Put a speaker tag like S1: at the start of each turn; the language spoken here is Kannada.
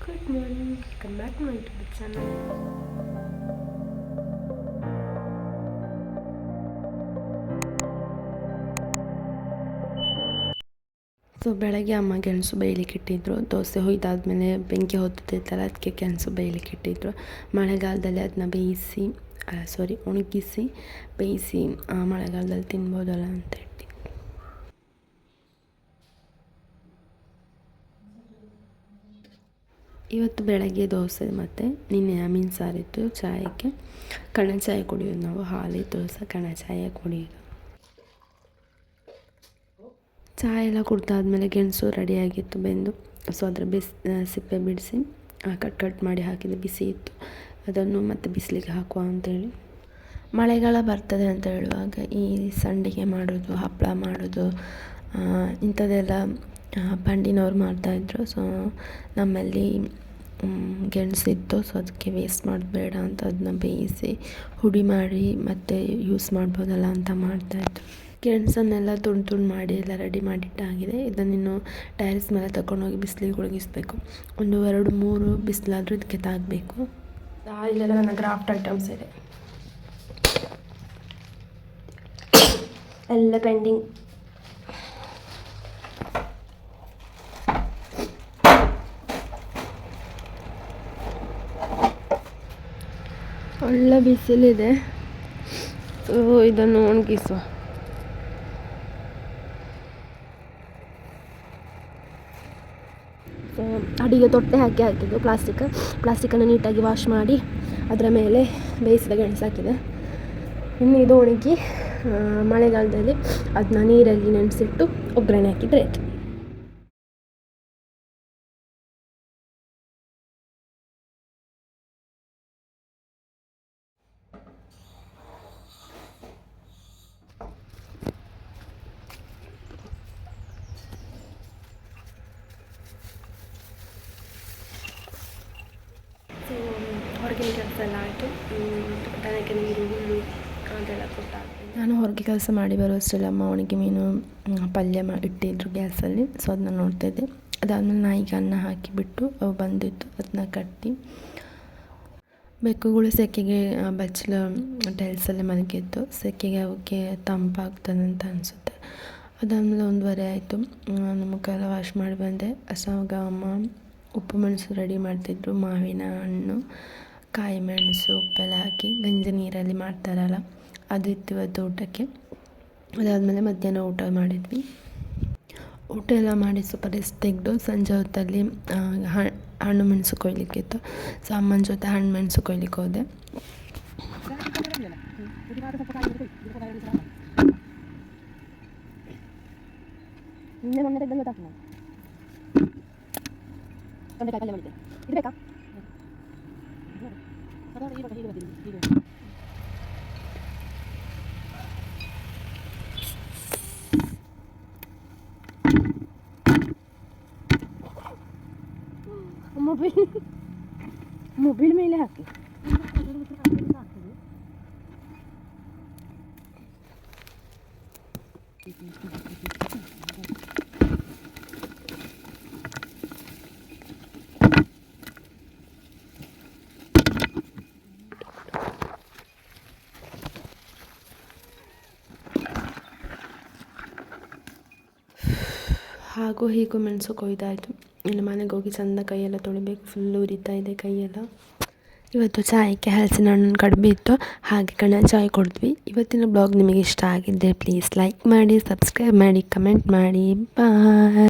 S1: Good morning welcome back to my YouTube channel so ಬೆಳಗ್ಗೆ ಅಮ್ಮ ಗೆಣಸು ಬೇಯಲಿಕ್ಕೆ ಇಟ್ಟಿದ್ರು. ದೋಸೆ ಹೊಯ್ದಾದ್ಮೇಲೆ ಬೆಂಕಿ ಹೊತ್ತಿತ್ತಲ್ಲ ಅದಕ್ಕೆ ಗೆಣಸು ಬೇಯಲಿಕ್ಕೆ ಇಟ್ಟಿದ್ರು. ಮಳೆಗಾಲದಲ್ಲಿ ಅದನ್ನ ಬೇಯಿಸಿ ಸಾರಿ ಒಣಗಿಸಿ ಬೇಯಿಸಿ ಆ, ಮಳೆಗಾಲದಲ್ಲಿ ತಿನ್ಬೋದಲ್ಲ ಅಂತ ಇವತ್ತು ಬೆಳಗ್ಗೆ ದೋಸೆ ಮತ್ತು, ನಿನ್ನೆ ಮೀನು ಸಾರಿತ್ತು ಚಾಯಕ್ಕೆ. ಕಣ ಚಾಯ ಕುಡಿಯೋದು ನಾವು ಹಾಲಿ ದೋಸೆ, ಕಣ ಚಾಯ ಕುಡಿಯೋದು. ಚಾಯ ಎಲ್ಲ ಕುಡ್ದಾದ್ಮೇಲೆ ಗೆಣಸು ರೆಡಿಯಾಗಿತ್ತು ಬೆಂದು. ಸೊ ಅದರ ಬಿಸಿ ಸಿಪ್ಪೆ ಬಿಡಿಸಿ ಕಟ್ ಕಟ್ ಮಾಡಿ ಹಾಕಿದ್ದು ಬಿಸಿ ಇತ್ತು. ಅದನ್ನು ಮತ್ತೆ ಬಿಸಿಲಿಗೆ ಹಾಕುವ ಅಂತೇಳಿ. ಮಳೆಗಾಲ ಬರ್ತದೆ ಅಂತ ಹೇಳುವಾಗ ಈ ಸಂಡಿಗೆ ಮಾಡೋದು ಹಪ್ಪಳ ಮಾಡೋದು ಇಂಥದ್ದೆಲ್ಲ ಬಂಡಿನವ್ರು ಮಾಡ್ತಾಯಿದ್ರು ಸೊ ನಮ್ಮಲ್ಲಿ ಗೆಣಸಿತ್ತು ಸೊ ಅದಕ್ಕೆ ವೇಸ್ಟ್ ಮಾಡಬೇಡ ಅಂತ ಅದನ್ನ ಬೇಯಿಸಿ ಹುಡಿ ಮಾಡಿ ಮತ್ತೆ ಯೂಸ್ ಮಾಡ್ಬೋದಲ್ಲ ಅಂತ ಮಾಡ್ತಾಯಿದ್ರು ಗೆಣಸನ್ನೆಲ್ಲ ತುಂಡು ತುಂಡು ಮಾಡಿ ಎಲ್ಲ ರೆಡಿ ಮಾಡಿಟ್ಟಾಗಿದೆ. ಇದನ್ನಿನ್ನು ಟೈರ್ಸ್ ಮೇಲೆ ತಗೊಂಡೋಗಿ ಬಿಸಿಲಿಗೆ ಒಣಗಿಸ್ಬೇಕು ಒಂದು ಎರಡು ಮೂರು ಬಿಸಿಲಾದರೂ ಇದಕ್ಕೆ ತಾಗಬೇಕು. ಇಲ್ಲೆಲ್ಲ ನನ್ನ ಗ್ರಾಫ್ಟ್ ಐಟಮ್ಸ್ ಇದೆ. ಎಲ್ಲ ಪೆಂಡಿಂಗ್ ಒಳ್ಳೆ ಬಿಸಿಲಿದೆ. ಸೊ ಇದನ್ನು ಒಣಗಿಸುವ ಅಡಿಗೆ ತೊಟ್ಟೆ ಹಾಕಿ ಹಾಕಿದ್ದು ಪ್ಲಾಸ್ಟಿಕ್. ಪ್ಲಾಸ್ಟಿಕನ್ನು ನೀಟಾಗಿ ವಾಶ್ ಮಾಡಿ ಅದರ ಮೇಲೆ ಬೇಯಿಸಿದ ಗೆಣಸು ಹಾಕಿದೆ. ಇನ್ನು ಇದು ಒಣಗಿ ಮಳೆಗಾಲದಲ್ಲಿ ಅದನ್ನ ನೀರಲ್ಲಿ ನೆನೆಸಿಟ್ಟು ಒಗ್ಗರಣೆ ಹಾಕಿದರೆ ಆಯಿತು ಸೊ ಹೊರಗಿನ ಕೆಲಸ ಎಲ್ಲ ಆಯಿತು. ದನಕ್ಕೆ ನೀರು ನಾನು ಹೊರಗೆ ಕೆಲಸ ಮಾಡಿ ಬರೋಷ್ಟರಲ್ಲಿ ಅಮ್ಮ ಒಣಗಿ ಮೀನು ಪಲ್ಯ ಮಾ ಇಟ್ಟಿದ್ರು ಗ್ಯಾಸಲ್ಲಿ. ಸೊ ಅದನ್ನ ನೋಡ್ತಾಯಿದ್ದೆ ಅದಾದಮೇಲೆ ನಾಯಿಗೆ ಅನ್ನ ಹಾಕಿಬಿಟ್ಟು ಅವು ಬಂದಿತ್ತು. ಅದನ್ನ ಕಟ್ಟಿ ಬೆಕ್ಕುಗಳು ಸೆಕೆಗೆ ಬಚ್ಚಲು ಟೈಲ್ಸಲ್ಲೇ ಮಲಗಿತ್ತು. ಸೆಕೆಗೆ ಅವಕ್ಕೆ ತಂಪಾಗ್ತದೆ ಅಂತ ಅನಿಸುತ್ತೆ. ಅದಾದಮೇಲೆ ಒಂದುವರೆ ಆಯಿತು. ನಮ್ಮ ಮುಖ ವಾಶ್ ಮಾಡಿ ಬಂದೆ. ಅಷ್ಟಾಗ ಅಮ್ಮ ಉಪ್ಪು ಮೆಣಸು ರೆಡಿ ಮಾಡ್ತಿದ್ರು, ಮಾವಿನ ಹಣ್ಣು. ಕಾಯಿ ಮೆಣಸು ಉಪ್ಪೆಲ್ಲ ಹಾಕಿ ಗಂಜಿ ನೀರಲ್ಲಿ ಮಾಡ್ತಾರಲ್ಲ, ಅದು ಇತ್ತು ಇವತ್ತು ಊಟಕ್ಕೆ. ಅದಾದಮೇಲೆ ಮಧ್ಯಾಹ್ನ ಊಟ ಮಾಡಿದ್ವಿ. ಊಟ ಎಲ್ಲ ಮಾಡಿ ಸ್ವಲ್ಪ ರೆಸ್ಟ್ ತೆಗೆದು ಸಂಜೆ ಹೊತ್ತಲ್ಲಿ ಹಣ್ಣು ಮೆಣಸು ಕೊಯ್ಲಿಕ್ಕಿತ್ತು ಸೊ ಅಮ್ಮನ ಜೊತೆ ಹಣ್ಣು ಮೆಣಸು ಕೊಯ್ಲಿಕ್ಕೆ ಹೋದೆ.
S2: ಮೊನ್ನೆ ಇದು ಬೇಕಾ ಅದನ್ನು ಈಗ ಹೀಗೆ ಬರ್ತೀನಿ ಹೀಗೆ ಮೊಬೈಲ್ ಮೊಬೈಲ್ ಮೇಲೆ ಹಾಕಿ
S1: ಹಾಗೂ ಹೀಗೂ ಮೆಣಸು ಕೊಯ್ದಾಯಿತು. ಇಲ್ಲಿ ಮನೆಗೆ ಹೋಗಿ ಚಂದ ಕೈಯೆಲ್ಲ ತೊಳಿಬೇಕು. ಫುಲ್ ಉರಿತಾ ಇದೆ ಕೈಯೆಲ್ಲ. ಇವತ್ತು ಚಾಯಕ್ಕೆ ಹಲಸಿನ ಹಣ್ಣು ಕಡಿಮೆ ಇತ್ತು. ಹಾಗೆ ಕಣ ಚಾಯ್ ಕೊಡಿದ್ವಿ. ಇವತ್ತಿನ ಬ್ಲಾಗ್ ನಿಮಗೆ ಇಷ್ಟ ಆಗಿದ್ದರೆ ಪ್ಲೀಸ್ ಲೈಕ್ ಮಾಡಿ ಸಬ್ಸ್ಕ್ರೈಬ್ ಮಾಡಿ ಕಮೆಂಟ್ ಮಾಡಿ. ಬಾಯ್